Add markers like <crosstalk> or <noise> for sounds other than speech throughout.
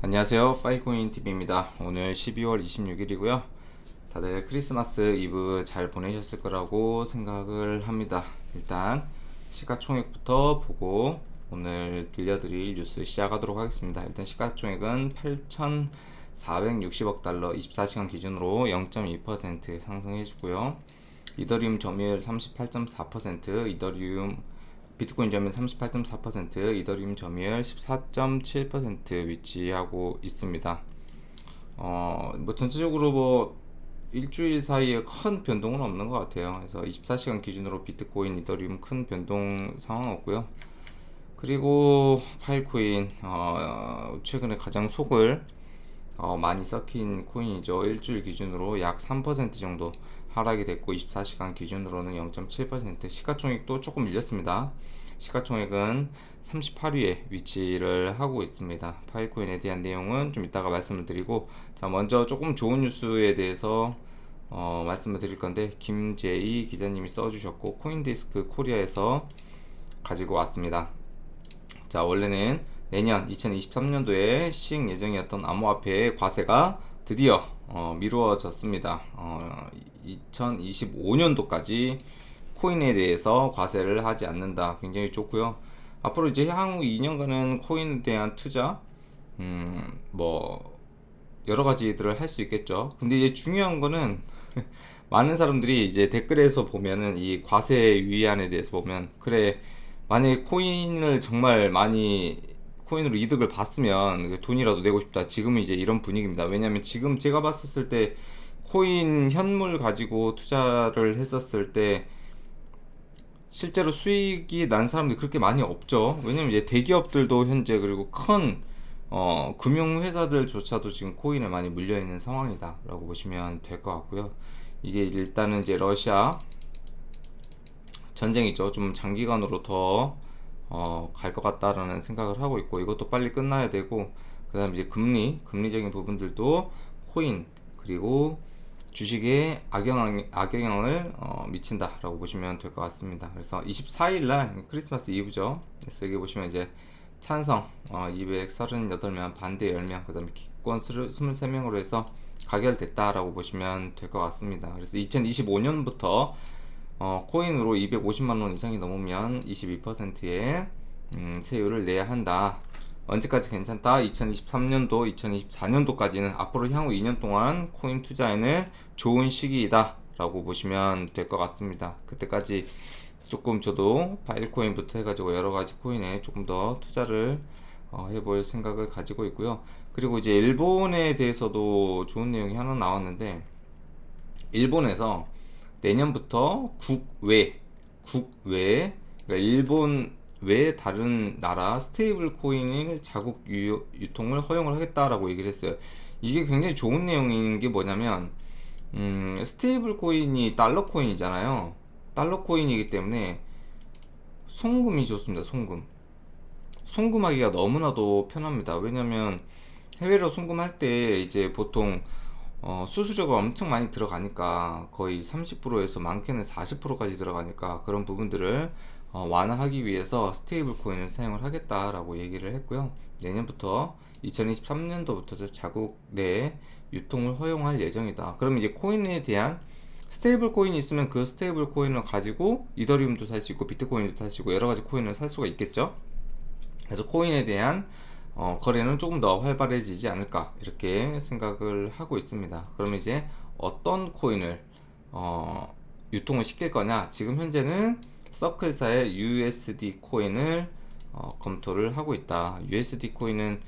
안녕하세요 파이코인 TV입니다. 오늘 12월 26일이고요. 다들 크리스마스 이브 잘 보내셨을 거라고 생각을 합니다. 일단 시가총액부터 보고 오늘 들려드릴 뉴스 시작하도록 하겠습니다. 일단 시가총액은 8,460억 달러 24시간 기준으로 0.2% 상승해주고요. 이더리움 점유율 38.4%, 이더리움 비트코인 점유율 38.4%, 이더리움 점유율 14.7% 위치하고 있습니다. 어, 뭐 전체적으로 뭐 일주일 사이에 큰 변동은 없는 것 같아요. 그래서 24시간 기준으로 비트코인, 이더리움 큰 변동 상황 없고요. 그리고 파일코인 어, 최근에 가장 속을 어, 많이 썩힌 코인이죠. 일주일 기준으로 약 3% 정도 하락이 됐고 24시간 기준으로는 0.7% 시가총액도 조금 밀렸습니다. 시가총액은 38위에 위치를 하고 있습니다. 파일코인에 대한 내용은 좀 이따가 말씀을 드리고 자 먼저 조금 좋은 뉴스에 대해서 어, 말씀을 드릴 건데 김재희 기자님이 써주셨고 코인데스크 코리아에서 가지고 왔습니다. 자 원래는 내년 2023년도에 시행 예정이었던 암호화폐의 과세가 드디어 어, 미루어졌습니다. 어, 2025년도까지 코인에 대해서 과세를 하지 않는다. 굉장히 좋고요. 앞으로 이제 향후 2년간은 코인에 대한 투자, 음, 뭐 여러 가지들을 할 수 있겠죠. 근데 이제 중요한 거는 <laughs> 많은 사람들이 이제 댓글에서 보면은 이 과세 유의안에 대해서 보면 그래 만약에 코인을 정말 많이 코인으로 이득을 봤으면 그 돈이라도 내고 싶다. 지금은 이제 이런 분위기입니다. 왜냐면 지금 제가 봤었을 때 코인 현물 가지고 투자를 했었을 때 실제로 수익이 난 사람들이 그렇게 많이 없죠. 왜냐면 이제 대기업들도 현재 그리고 큰 어, 금융회사들조차도 지금 코인에 많이 물려 있는 상황이다라고 보시면 될 것 같고요. 이게 일단은 이제 러시아 전쟁이죠. 좀 장기간으로 더 어, 갈 것 같다라는 생각을 하고 있고 이것도 빨리 끝나야 되고 그다음 이제 금리 금리적인 부분들도 코인 그리고 주식에 악영향, 악영향을 어, 미친다라고 보시면 될 것 같습니다. 그래서 24일 날 크리스마스 이브죠. 그래서 여기 보시면 이제 찬성 어, 238명, 반대 10명, 그 다음에 기권 23명으로 해서 가결됐다라고 보시면 될 것 같습니다. 그래서 2025년부터 어, 코인으로 250만 원 이상이 넘으면 22%의 음, 세율을 내야 한다. 언제까지 괜찮다? 2023년도, 2024년도까지는 앞으로 향후 2년 동안 코인 투자에는 좋은 시기이다. 라고 보시면 될 것 같습니다. 그때까지 조금 저도 파일코인부터 해가지고 여러 가지 코인에 조금 더 투자를 어, 해볼 생각을 가지고 있고요. 그리고 이제 일본에 대해서도 좋은 내용이 하나 나왔는데, 일본에서 내년부터 국외, 국외, 그러니까 일본 외 다른 나라 스테이블 코인을 자국 유, 유통을 허용을 하겠다라고 얘기를 했어요. 이게 굉장히 좋은 내용인 게 뭐냐면, 음, 스테이블 코인이 달러 코인이잖아요. 달러 코인이기 때문에 송금이 좋습니다. 송금. 송금하기가 너무나도 편합니다. 왜냐면 해외로 송금할 때 이제 보통 어, 수수료가 엄청 많이 들어가니까 거의 30%에서 많게는 40%까지 들어가니까 그런 부분들을 어, 완화하기 위해서 스테이블 코인을 사용을 하겠다라고 얘기를 했고요. 내년부터 2023년도부터 자국 내 유통을 허용할 예정이다. 그럼 이제 코인에 대한 스테이블 코인이 있으면 그 스테이블 코인을 가지고 이더리움도 살 수 있고 비트코인도 살 수 있고 여러 가지 코인을 살 수가 있겠죠. 그래서 코인에 대한 어, 거래는 조금 더 활발해지지 않을까 이렇게 생각을 하고 있습니다. 그러면 이제 어떤 코인을 어, 유통을 시킬 거냐? 지금 현재는 서클사의 USD 코인을 어, 검토를 하고 있다. USD 코인은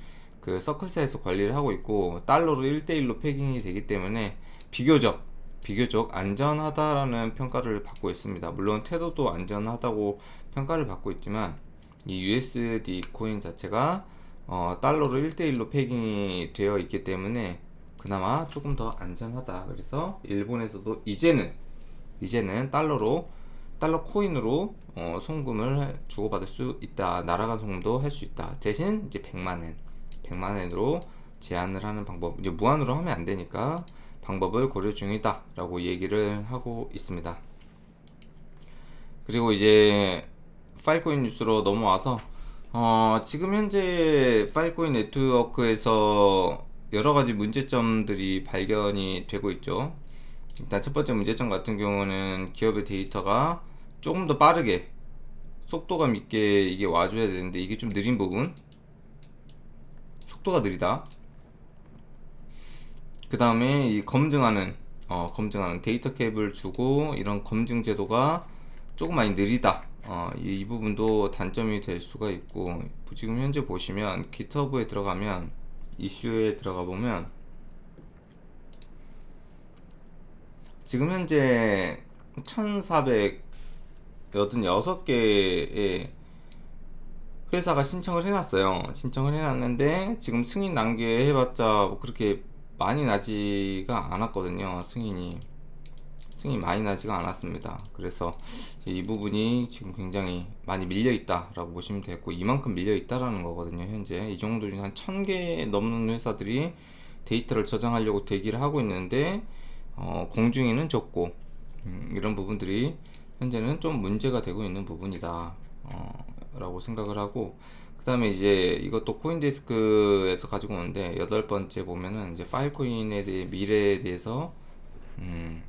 그 서클사에서 관리를 하고 있고 달러로 1대1로 패깅이 되기 때문에 비교적 비교적 안전하다라는 평가를 받고 있습니다. 물론 태도도 안전하다고 평가를 받고 있지만 이 USD 코인 자체가 어, 달러로 1대1로 패깅이 되어 있기 때문에 그나마 조금 더 안전하다. 그래서 일본에서도 이제는 이제는 달러로 달러 코인으로 어, 송금을 주고받을 수 있다. 날아간 송금도 할 수 있다. 대신 이제 100만 엔, 100만 엔으로 제한을 하는 방법. 이제 무한으로 하면 안 되니까 방법을 고려 중이다라고 얘기를 하고 있습니다. 그리고 이제 파일코인 뉴스로 넘어와서 어, 지금 현재 파이코인 네트워크에서 여러 가지 문제점들이 발견이 되고 있죠. 일단 첫 번째 문제점 같은 경우는 기업의 데이터가 조금 더 빠르게 속도감 있게 이게 와줘야 되는데 이게 좀 느린 부분? 속도가 느리다. 그 다음에 이 검증하는 어, 검증하는 데이터 캡을 주고 이런 검증 제도가 조금 많이 느리다 어, 이, 이 부분도 단점이 될 수가 있고 지금 현재 보시면 GitHub에 들어가면 이슈에 들어가 보면 지금 현재 1486개의 회사가 신청을 해놨어요. 신청을 해놨는데 지금 승인 단계 해봤자 뭐 그렇게 많이 나지가 않았거든요. 승인이 승인이 많이 나지가 않았습니다. 그래서 이 부분이 지금 굉장히 많이 밀려 있다라고 보시면 되고 이만큼 밀려 있다라는 거거든요. 현재 이 정도 중에 한 1000개 넘는 회사들이 데이터를 저장하려고 대기를 하고 있는데 어, 공중에는 적고 음, 이런 부분들이 현재는 좀 문제가 되고 있는 부분이다 어, 라고 생각을 하고 그 다음에 이제 이것도 코인데스크에서 가지고 오는데 여덟 번째 보면은 이제 파일코인에 대해 미래에 대해서 음,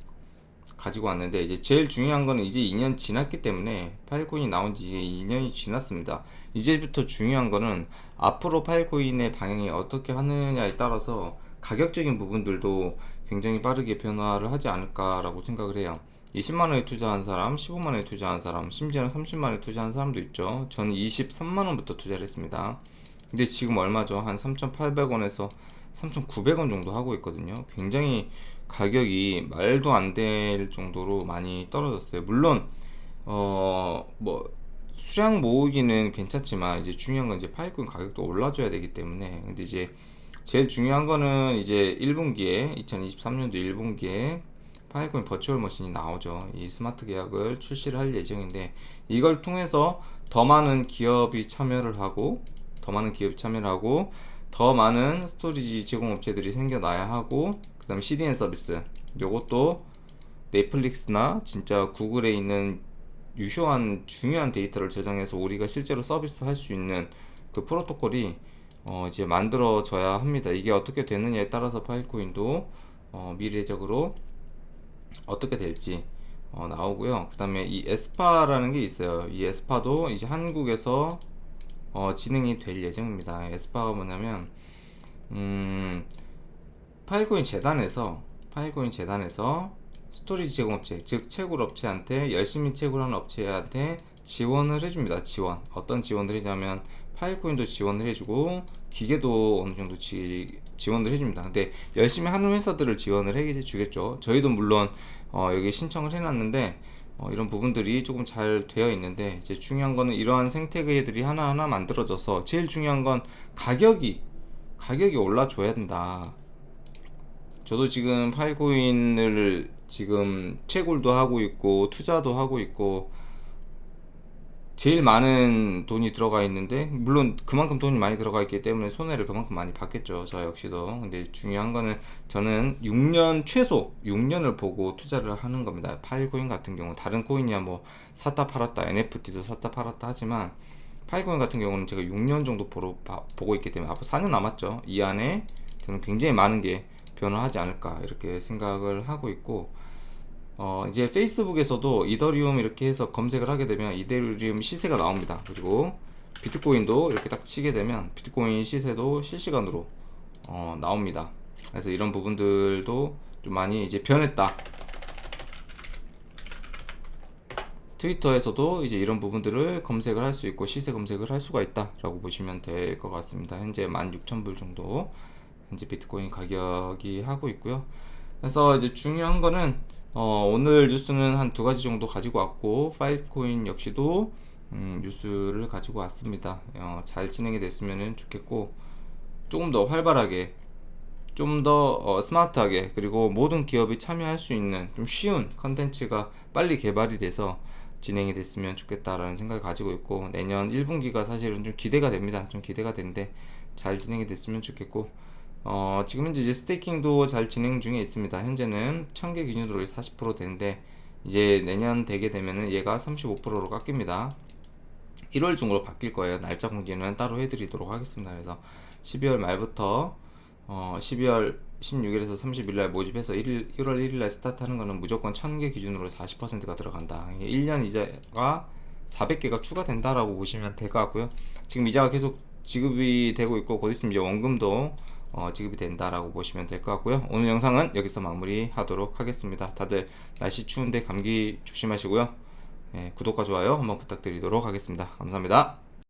가지고 왔는데 이제 제일 중요한 거는 이제 2년 지났기 때문에 파일코인이 나온 지 2년이 지났습니다. 이제부터 중요한 거는 앞으로 파일코인의 방향이 어떻게 하느냐에 따라서 가격적인 부분들도 굉장히 빠르게 변화를 하지 않을까라고 생각을 해요. 20만 원에 투자한 사람, 15만 원에 투자한 사람, 심지어는 30만 원에 투자한 사람도 있죠. 저는 23만 원부터 투자를 했습니다. 근데 지금 얼마죠? 한 3,800원에서 3,900원 정도 하고 있거든요. 굉장히 가격이 말도 안 될 정도로 많이 떨어졌어요. 물론 어 뭐 수량 모으기는 괜찮지만 이제 중요한 건 이제 파이코인 가격도 올라줘야 되기 때문에 근데 이제 제일 중요한 거는 이제 1분기에 2023년도 1분기에 파이코인 버추얼 머신이 나오죠. 이 스마트 계약을 출시를 할 예정인데 이걸 통해서 더 많은 기업이 참여를 하고 더 많은 기업이 참여를 하고 더 많은 스토리지 제공 업체들이 생겨나야 하고 그 다음에 CDN 서비스 요것도 넷플릭스나 진짜 구글에 있는 유효한 중요한 데이터를 저장해서 우리가 실제로 서비스 할 수 있는 그 프로토콜이 어 이제 만들어져야 합니다. 이게 어떻게 되느냐에 따라서 파일코인도 어 미래적으로 어떻게 될지 어 나오고요. 그 다음에 이 에스파라는 게 있어요. 이 에스파도 이제 한국에서 어 진행이 될 예정입니다. 에스파가 뭐냐면 음 파일코인 재단에서 파일코인 재단에서 스토리지 제공업체 즉 채굴 업체한테 열심히 채굴하는 업체한테 지원을 해줍니다. 지원 어떤 지원을 해냐면 파일코인도 지원을 해주고 기계도 어느 정도 지, 지원을 해줍니다. 근데 열심히 하는 회사들을 지원을 해주겠죠. 저희도 물론 어, 여기 신청을 해놨는데 어, 이런 부분들이 조금 잘 되어 있는데 이제 중요한 거는 이러한 생태계들이 하나하나 만들어져서 제일 중요한 건 가격이 가격이 올라줘야 된다. 저도 지금 파일코인을 지금 채굴도 하고 있고 투자도 하고 있고 제일 많은 돈이 들어가 있는데 물론 그만큼 돈이 많이 들어가 있기 때문에 손해를 그만큼 많이 받겠죠. 저 역시도. 근데 중요한 거는 저는 6년 최소 6년을 보고 투자를 하는 겁니다. 파일코인 같은 경우. 다른 코인이야 뭐 샀다 팔았다 NFT도 샀다 팔았다 하지만 파일코인 같은 경우는 제가 6년 정도 보러, 봐, 보고 있기 때문에 앞으로 4년 남았죠. 이 안에 저는 굉장히 많은 게 변화하지 않을까 이렇게 생각을 하고 있고 어, 이제 페이스북에서도 이더리움 이렇게 해서 검색을 하게 되면 이더리움 시세가 나옵니다. 그리고 비트코인도 이렇게 딱 치게 되면 비트코인 시세도 실시간으로 어, 나옵니다. 그래서 이런 부분들도 좀 많이 이제 변했다. 트위터에서도 이제 이런 부분들을 검색을 할 수 있고 시세 검색을 할 수가 있다라고 보시면 될 것 같습니다. 현재 16,000불 정도 현재 비트코인 가격이 하고 있고요. 그래서 이제 중요한 거는 어, 오늘 뉴스는 한 두 가지 정도 가지고 왔고 파이브코인 역시도 음, 뉴스를 가지고 왔습니다. 어, 잘 진행이 됐으면 좋겠고 조금 더 활발하게 좀더 어, 스마트하게 그리고 모든 기업이 참여할 수 있는 좀 쉬운 컨텐츠가 빨리 개발이 돼서 진행이 됐으면 좋겠다라는 생각을 가지고 있고 내년 1분기가 사실은 좀 기대가 됩니다. 좀 기대가 되는데 잘 진행이 됐으면 좋겠고 어, 지금 현재 이제 스테이킹도 잘 진행 중에 있습니다. 현재는 1000개 기준으로 40% 되는데 이제 내년 되게 되면은 얘가 35%로 깎입니다. 1월 중으로 바뀔 거예요. 날짜 공지는 따로 해드리도록 하겠습니다. 그래서 12월 말부터 어, 12월 16일에서 30일 날 모집해서 1일, 1월 1일 날 스타트하는 거는 무조건 1000개 기준으로 40%가 들어간다. 이게 1년 이자가 400개가 추가된다라고 보시면 될 것 같고요. 지금 이자가 계속 지급이 되고 있고 곧 있으면 이제 원금도 어, 지급이 된다라고 보시면 될 것 같고요. 오늘 영상은 여기서 마무리하도록 하겠습니다. 다들 날씨 추운데 감기 조심하시고요. 예, 구독과 좋아요 한번 부탁드리도록 하겠습니다. 감사합니다.